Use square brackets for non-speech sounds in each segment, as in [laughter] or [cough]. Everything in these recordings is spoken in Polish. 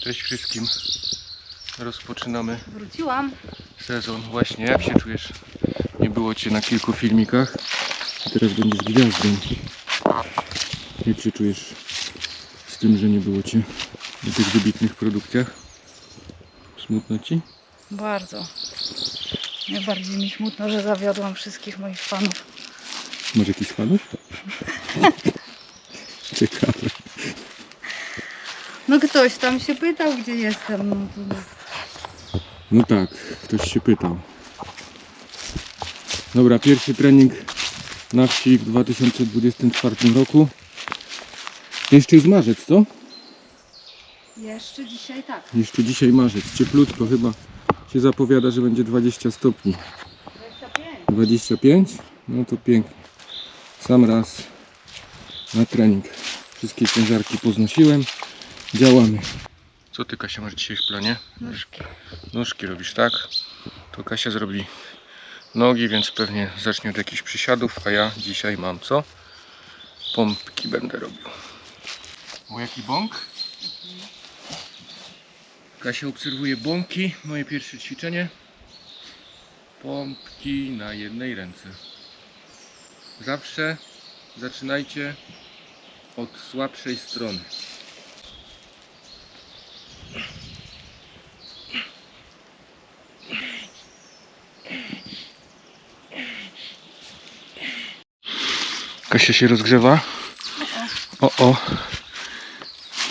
Cześć wszystkim. Rozpoczynamy Wróciłam. sezon. Właśnie, jak się czujesz? Nie było Cię na kilku filmikach. Teraz będziesz gwiazdą. Jak się czujesz z tym, że nie było Cię na tych wybitnych produkcjach? Smutno Ci? Bardzo. Najbardziej mi smutno, że zawiodłam wszystkich moich fanów. Masz jakiś fanów? [laughs] Ciekawe. No ktoś tam się pytał, gdzie jestem. No to... No tak, ktoś się pytał. Dobra, pierwszy trening na wsi w 2024 roku. Jeszcze jest marzec, co? Jeszcze dzisiaj tak. Jeszcze dzisiaj marzec, cieplutko chyba się zapowiada, że będzie 20 stopni. 25. 25? No to pięknie. Sam raz na trening. Wszystkie ciężarki poznosiłem. Działamy. Co ty Kasia masz dzisiaj w planie? Nóżki. Nóżki robisz, tak? To Kasia zrobi nogi, więc pewnie zacznie od jakichś przysiadów, a ja dzisiaj mam co? Pompki będę robił. O jaki bąk? Kasia obserwuje bąki, moje pierwsze ćwiczenie. Pompki na jednej ręce. Zawsze zaczynajcie od słabszej strony. Kasia się rozgrzewa. O, o.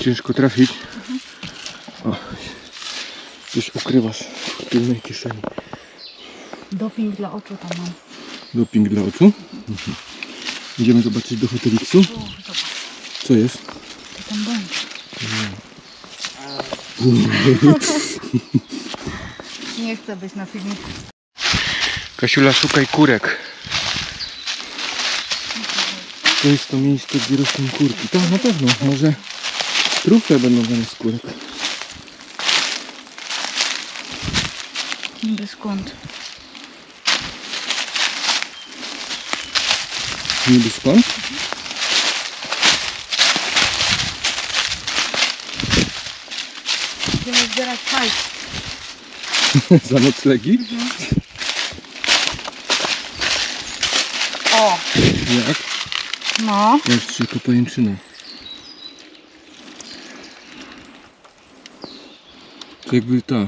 Ciężko trafić. O. Coś ukrywasz w tylnej kieszeni. Doping dla oczu tam mam. Doping dla oczu. Mhm. Idziemy zobaczyć do hoteliksu. Co jest? to tam będzie. [laughs] Nie chcę być na filmiku. Kasiula, szukaj kurek. To jest to miejsce, gdzie rosną kurki. Tak, na pewno. Może trufle będą zamiast kurek. Niby skąd? Niby skąd? Będziemy zbierać hajs. [laughs] Za noclegi? O! Jak? No. Jeszcze jako pajęczyna. To jakby ta,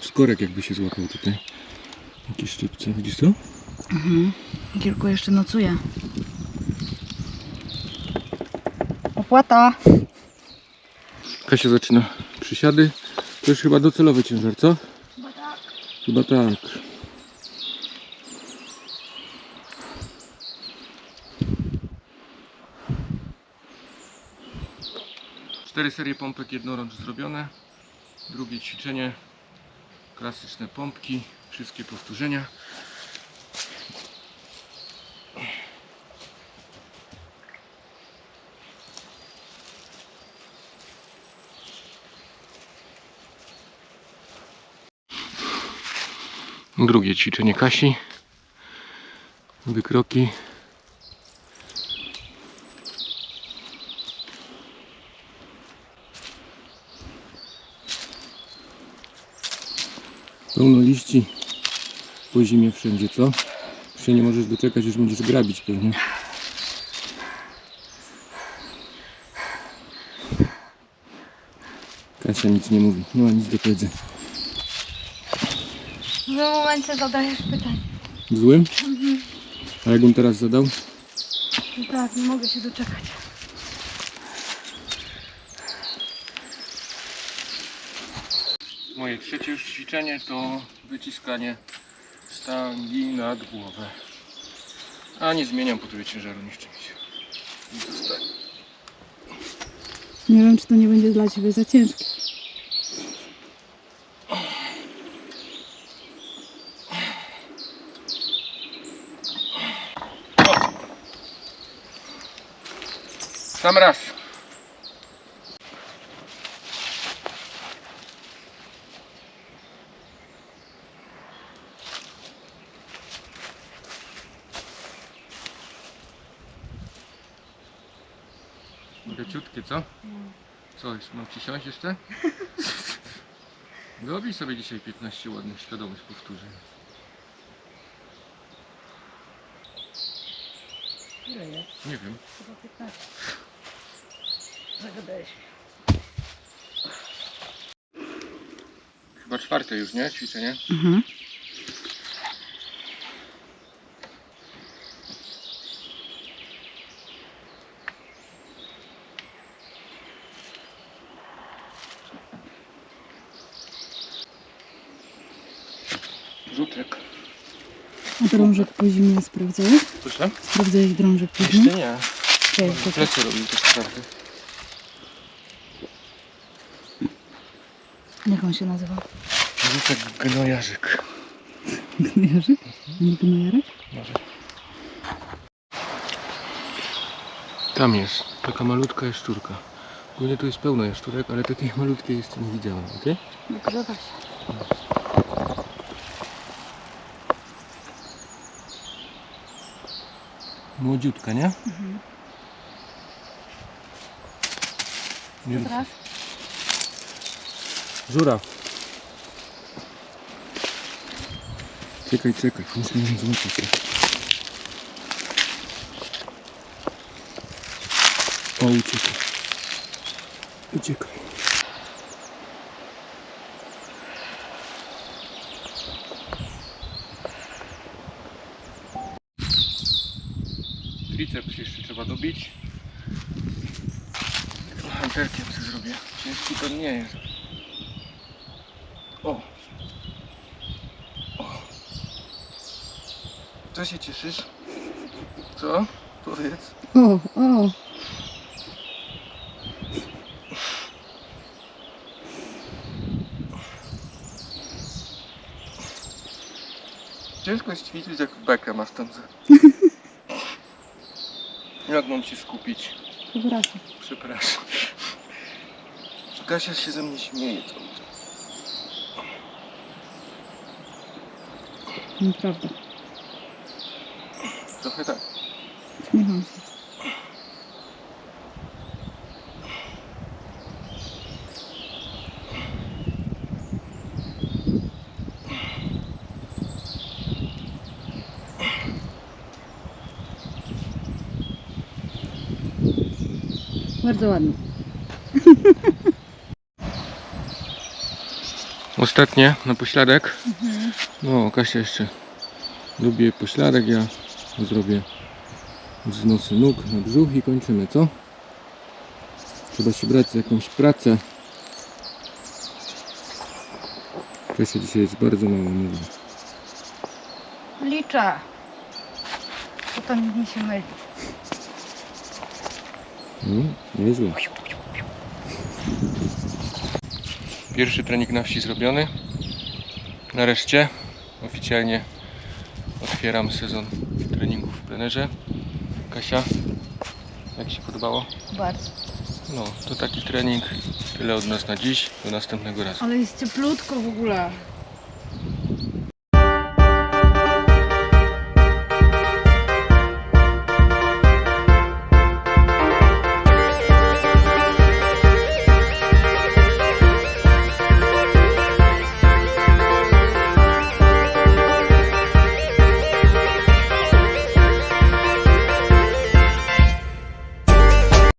skorek jakby się złapał tutaj. Jakieś szczypce, widzisz to? Mhm. Kilku jeszcze nocuje. Opłata. Kasia zaczyna przysiady. To już chyba docelowy ciężar, co? Chyba tak. Cztery serie pompek jednorącz zrobione. Drugie ćwiczenie. Klasyczne pompki. Wszystkie powtórzenia. Drugie ćwiczenie Kasi. Wykroki. Pełno liści po zimie wszędzie, co? Już się nie możesz doczekać, już będziesz grabić pewnie. Kasia nic nie mówi, nie ma nic do powiedzenia. W tym momencie zadajesz pytań. Złym? A jak on teraz zadał? No tak, nie mogę się doczekać. Moje trzecie już ćwiczenie to wyciskanie sztangi nad głowę. A nie zmieniam po tobie ciężaru, nie chce mi się. Zostanie. Nie wiem, czy to nie będzie dla Ciebie za ciężkie. Sam raz. Leciutkie, co? Co, już mam ci siąść jeszcze? [laughs] Zrobij sobie dzisiaj 15 ładnych świadomych powtórzeń. Ile jest? Nie wiem. Chyba 15. Zagadałeś. Chyba czwarte już, nie? Ćwiczenie. Mhm. A drążek po zimie sprawdzałeś? Proszę? Sprawdzałeś drążek po Jeszcze zimie? nie. Cześć, Plecy robił tak naprawdę. Jak on się nazywa? Rzutek gnojarzyk. Gnojarzyk? A nie gnojarek? Może. Tam jest. Taka malutka jaszczurka. Ogólnie tu jest pełno jaszczurek, ale takiej malutkiej jeszcze nie widziałem, okej? Wygrzewa się. Młodziutka, nie? Mhm. Nie Teraz? Żura. Czekaj, czekaj, muszę ją złapać. O, uciekaj. Uciekaj. Dobić. Hanterkiem sobie zrobię. Ciężki to nie jest. O. o. Co się cieszysz? Co? Powiedz. O, o. Ciężko ćwiczyć jak bekę masz tam. [laughs] Jak mam się skupić? Przepraszam. Przepraszam. Kasia się ze mnie śmieje cały czas. Nieprawda. Trochę tak. Śmiecham Bardzo ładnie. [laughs] Ostatnie na pośladek. No, Kasia jeszcze lubi pośladek. Ja zrobię wznosy nóg na brzuch i kończymy, co? Trzeba się brać za jakąś pracę. Kasia dzisiaj jest bardzo mało mówi. Liczę. Potem mi się myli. No, nieźle. Pierwszy trening na wsi zrobiony. Nareszcie oficjalnie otwieram sezon treningów w plenerze. Kasia, jak się podobało? Bardzo. No, to taki trening. Tyle od nas na dziś. Do następnego razu. Ale jest cieplutko w ogóle.